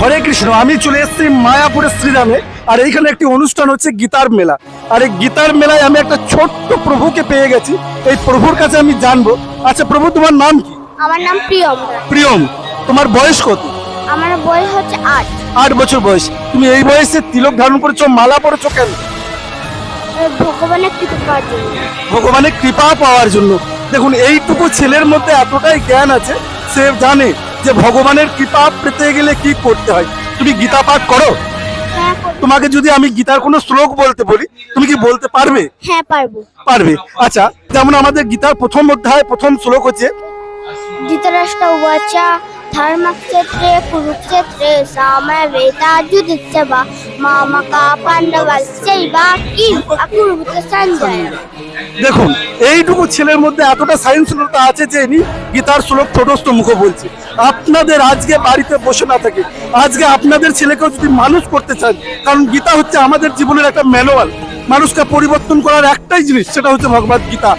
হরে কৃষ্ণ আমি চলে এসেছি মায়াপুরের শ্রীরামে আর এইখানে একটি অনুষ্ঠান হচ্ছে গীতার মেলা। আর এই গীতার মেলায় আমি একটা ছোট্ট প্রভুকে পেয়ে গেছি এই প্রভুর কাছে আমি জানব। আচ্ছা প্রভু তোমার নাম কি? আমার নাম প্রিয়ম। প্রিয়ম তোমার বয়স কত? আমার বয়স হচ্ছে আট। আট বছর বয়স। তুমি এই বয়সে তিলক ধারণ করেছ মালা পরেছো কেন? ভগবানের কৃপা পাওয়ার জন্য। ভগবানের কৃপা পাওয়ার জন্য। দেখুন এইটুকু ছেলের মধ্যে এতটাই জ্ঞান আছে সে জানে যে ভগবানের কৃপা পেতে গেলে কি করতে হয়? তুমি গীতা পাঠ করো? হ্যাঁ তোমাকে যদি আমি গীতার কোনো শ্লোক বলতে বলি তুমি কি বলতে পারবে? হ্যাঁ পারব। পারবে। আচ্ছা যেমন আমাদের গীতার প্রথম অধ্যায় প্রথম শ্লোক হচ্ছে ধৃতরাষ্ট্র উবাচ ধর্মক্ষেত্রে কুরুক্ষেত্রে সামবেতাযুধিষ্ঠ বা মামকা পাণ্ডবাস্যৈবা কিম অকুর্বত সঞ্জয়। দেখুন, এইটুকু ছেলের মধ্যে এতটা সহনশীলতা আছে যে ইনি গীতার শ্লোক ঠোটস্থ মুখ বলছে। আপনাদের আজকে বাড়িতে বসে না থাকে, আজকে আপনাদের ছেলেকেও যদি মানুষ করতে চান কারণ গীতা হচ্ছে আমাদের জীবনের একটা ম্যানুয়াল মানুষকে পরিবর্তন করার একটাই জিনিস, সেটা হচ্ছে ভগবত গীতা